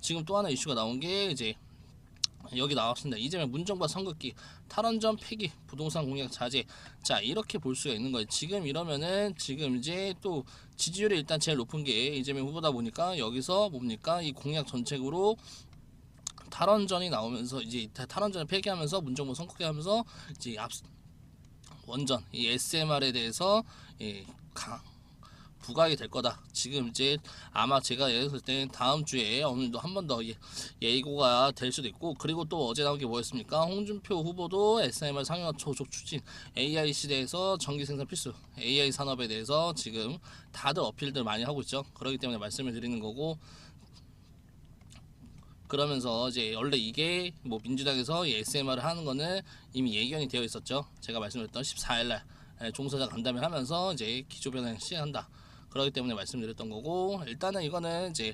지금 또 하나 이슈가 나온 게 이제 여기 나왔습니다. 이재명 문정과 선긋기, 탈원전 폐기, 부동산 공약 자제. 자 이렇게 볼 수가 있는 거예요. 지금 이러면은 지금 이제 또 지지율이 일단 제일 높은 게 이재명 후보다 보니까 여기서 뭡니까 이 공약 전책으로 탈원전이 나오면서 이제 타- 탈원전을 폐기하면서 문정부 선긋기 하면서 이제 앞 원전 이 SMR에 대해서 예, 강 부각이 될 거다. 지금 이제 아마 제가 예를 때 다음 주에 오늘도 한 번 더 예고가 될 수도 있고 그리고 또 어제 나온 게 뭐였습니까? 홍준표 후보도 SMR 상용화 초속 추진 AI 시대에서 전기 생산 필수 AI 산업에 대해서 지금 다들 어필들 많이 하고 있죠. 그렇기 때문에 말씀을 드리는 거고 그러면서 이제 원래 이게 뭐 민주당에서 이 SMR을 하는 거는 이미 예견이 되어 있었죠. 제가 말씀드렸던 14일 날 종사자 간담회 하면서 이제 기조 변환 시행한다. 그렇기 때문에 말씀드렸던 거고 일단은 이거는 이제